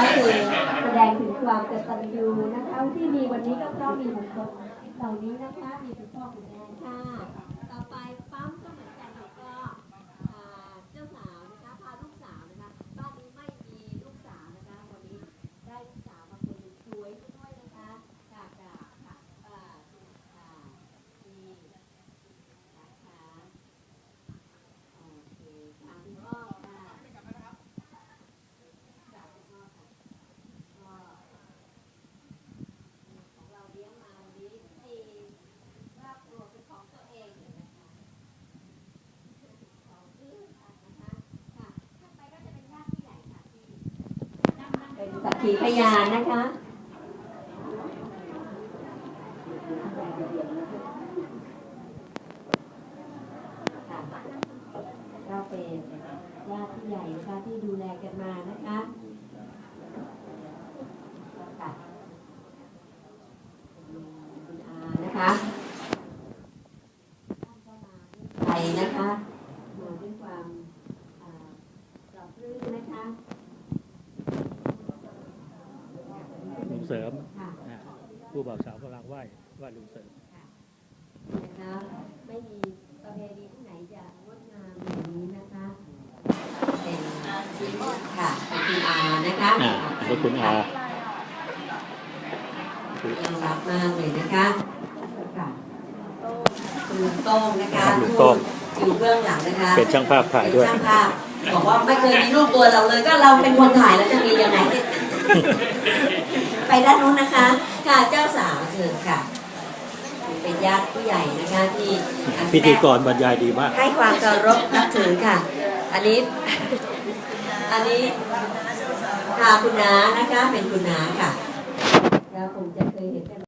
ก็คือแสดงถึงความกตัญญูนะคะที่มีวันนี้ก็เพราะมีบุคคลเหล่านี้นะคะมีคุณพ่อคุณแม่ค่ะ ต่อไปปั๊มก็เหมือนกันค่ะก็อ่าเจ้าสาวนะคะพาลูกสาวนะคะบ้านนี้ไม่มีลูกสาวนะคะวันนี้ได้ลูกสาวมาคนหนึ่งสวยด้วยนะคะค่ะค่ะค่ะอ่าค่ะนี่นะคะโอเคค่ะคุณพ่อค่ะ จากคุณพ่อค่ะก็ของเราเลี้ยงมาวันนี้ให้ครอบครัวเป็นของตัวเองเลยนะคะของซื่อสัตย์นะคะค่ะถัดไปก็จะเป็นญาติผู้ใหญ่ค่ะที่เป็น สักขีพยานนะคะ ก็เป็นญาติผู้ใหญ่นะคะที่ดูแลกันมานะคะคุณอานะคะมาด้วยใจนะคะมาด้วยความอ่าปลอบปลื้มนะคะ ลุง เสริมค่ะอ่าผู้บ่าวสาวกำลังไหว้ไหว้ลุงเสริมนะคะไม่มีประเพณีที่ไหนจะงดงามอย่างนี้นะคะเป็นค่ะเป็นคุณอานะคะอ่าอันนี้คุณอาน่ารักมากเลยนะคะค่ะคุณลุงโต้งนะคะลุงโต้งผู้อยู่เบื้องหลังนะคะเป็นช่างภาพถ่ายด้วยเป็นช่างภาพบอกว่าไม่เคยมีรูปตัวเราเลยก็เราเป็นคนถ่ายแล้วจะมียังไงไป ด้านนู้นนะคะค่ะเจ้าสาวเชิญค่ะ เป็นญาติผู้ใหญ่นะคะที่อันพิธีกรบรรยายดีมาก ให้ความเคารพนับถือค่ะ อันนี้ อันนี้ค่ะคุณน้านะคะเป็นคุณน้าค่ะ